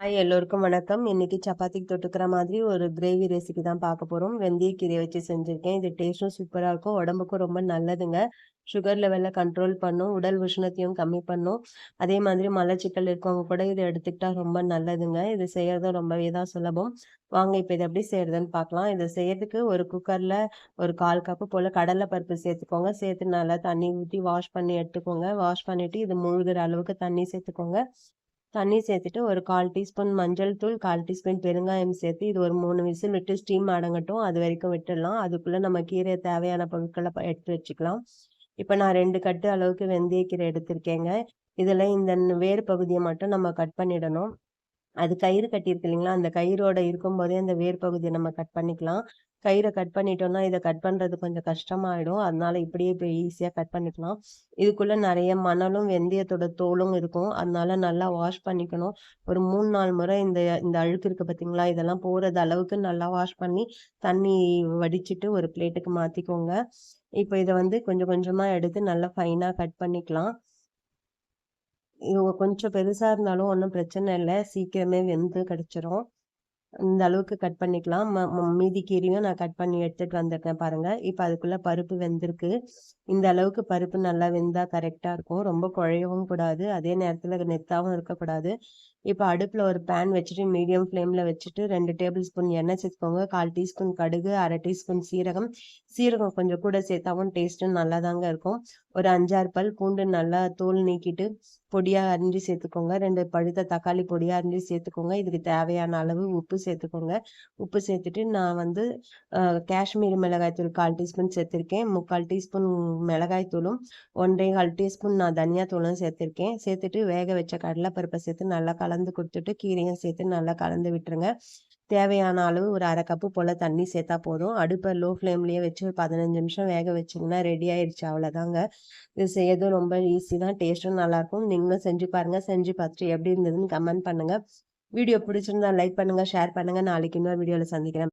Hi எல்லோருக்கும் வணக்கம். இன்னைக்கு சப்பாத்திக்கு தொட்டுக்கிற மாதிரி ஒரு கிரேவி ரெசிபி தான் பார்க்க போகிறோம் வெந்தயக்கீரையை வச்சு செஞ்சுருக்கேன். இது டேஸ்ட்டும் சூப்பராக இருக்கும். உடம்புக்கும் ரொம்ப நல்லதுங்க. சுகர் லெவலில் கண்ட்ரோல் பண்ணும். உடல் உஷ்ணத்தையும் கம்மி பண்ணும். அதே மாதிரி மலச்சிக்கல் இருக்கவங்க கூட இதை எடுத்துக்கிட்டா ரொம்ப நல்லதுங்க. இது செய்யறதும் ரொம்பவே தான் சுலபம். வாங்க இப்போ இதை எப்படி செய்யறதுன்னு பார்க்கலாம். இதை செய்யறதுக்கு ஒரு குக்கரில் ஒரு கால் கப்பு போல் கடலை பருப்பு சேர்த்துக்கோங்க. சேர்த்து நல்லா தண்ணி ஊற்றி வாஷ் பண்ணி எடுத்துக்கோங்க. வாஷ் பண்ணிவிட்டு இது முழுகிற அளவுக்கு தண்ணி சேர்த்துக்கோங்க. தண்ணி சேர்த்துட்டு ஒரு கால் டீஸ்பூன் மஞ்சள் தூள் கால் டீஸ்பூன் பெருங்காயம் சேர்த்து இது ஒரு மூணு விசில் விட்டு ஸ்டீம் அடங்கட்டும். அது வரைக்கும் விட்டுடலாம். அதுக்குள்ளே நம்ம கீரை தேவையான பொருட்களை எடுத்து வச்சுக்கலாம். இப்போ நான் ரெண்டு கட்டு அளவுக்கு வெந்தயக்கீரை எடுத்திருக்கேங்க. இதில் இந்த வேறு பகுதியை மட்டும் நம்ம கட் பண்ணிடணும். அது கயிறு கட்டியிருக்கு இல்லைங்களா? அந்த கயிறோட இருக்கும்போதே அந்த வேர் பகுதியை நம்ம கட் பண்ணிக்கலாம். கயிறை கட் பண்ணிட்டோம்னா இதை கட் பண்ணுறது கொஞ்சம் கஷ்டமாயிடும். அதனால இப்படியே இப்போ ஈஸியாக கட் பண்ணிக்கலாம். இதுக்குள்ளே நிறைய மணலும் வெந்தயத்தோட தோலும் இருக்கும். அதனால நல்லா வாஷ் பண்ணிக்கணும். ஒரு மூணு நாலு முறை இந்த இந்த அழுக்கு இருக்குது பார்த்தீங்களா? இதெல்லாம் போகிறது அளவுக்கு நல்லா வாஷ் பண்ணி தண்ணி வடிச்சிட்டு ஒரு பிளேட்டுக்கு மாற்றிக்கோங்க இப்போ இதை வந்து கொஞ்சம் கொஞ்சமாக எடுத்து நல்லா ஃபைனாக கட் பண்ணிக்கலாம். இவங்க கொஞ்சம் பெருசாக இருந்தாலும் ஒன்றும் பிரச்சனை இல்லை. சீக்கிரமே வெந்து கிடச்சிரும். இந்த அளவுக்கு கட் பண்ணிக்கலாம். ம ம மீதி கீரையும் நான் கட் பண்ணி எடுத்துகிட்டு வந்திருக்கேன் பாருங்கள் இப்போ அதுக்குள்ளே பருப்பு வெந்திருக்கு. இந்த அளவுக்கு பருப்பு நல்லா வெந்தால் கரெக்டாக இருக்கும். ரொம்ப குழையவும் கூடாது. அதே நேரத்தில் நெத்தாவும் இருக்கக்கூடாது. இப்போ அடுப்பில் ஒரு பேன் வச்சுட்டு மீடியம் ஃப்ளேமில் வச்சுட்டு ரெண்டு டேபிள் ஸ்பூன் எண்ணெய் சேர்த்துக்கோங்க. கால் டீஸ்பூன் கடுகு அரை டீஸ்பூன் சீரகம். சீரகம் கொஞ்சம் கூட சேர்த்தாவும் டேஸ்ட்டும் நல்லா தாங்க இருக்கும். ஒரு அஞ்சாறு பல் பூண்டு நல்லா தோல் நீக்கிட்டு பொடியாக அரிஞ்சு சேர்த்துக்கோங்க. ரெண்டு பழுத்த தக்காளி பொடியாக அரிஞ்சு சேர்த்துக்கோங்க. இதுக்கு தேவையான அளவு உப்பு சேர்த்துக்கோங்க. உப்பு சேர்த்துட்டு நான் வந்து காஷ்மீரி மிளகாய் தூள் கால் டீஸ்பூன் சேர்த்துருக்கேன். முக்கால் டீஸ்பூன் மிளகாய்த்தூளும் ஒன்றே கால் டீஸ்பூன் நான் தனியா தூளும் சேர்த்துருக்கேன். சேர்த்துட்டு வேக வச்ச கடலைப்பருப்பை சேர்த்து நல்லா கலந்து கொடுத்துட்டு கீரையும் சேர்த்து நல்லா கலந்து விட்டுருங்க. தேவையான அளவு ஒரு அரை கப்பு போல் தண்ணி சேர்த்தா போதும். அடுப்பை லோ ஃப்ளேம்லேயே வச்சு ஒரு பதினஞ்சு நிமிஷம் வேக வச்சிங்கன்னா ரெடி ஆயிடுச்சு அவ்வளோதாங்க இது செய்யறதும் ரொம்ப ஈஸி தான் டேஸ்ட்டும் நல்லாயிருக்கும் நீங்களும் செஞ்சு பாருங்கள் செஞ்சு பார்த்துட்டு எப்படி இருந்ததுன்னு கமெண்ட் பண்ணுங்கள் வீடியோ பிடிச்சிருந்தா லைக் பண்ணுங்கள் ஷேர் பண்ணுங்கள் நாளைக்கு இன்னொரு வீடியோவில் சந்திக்கிறேன்.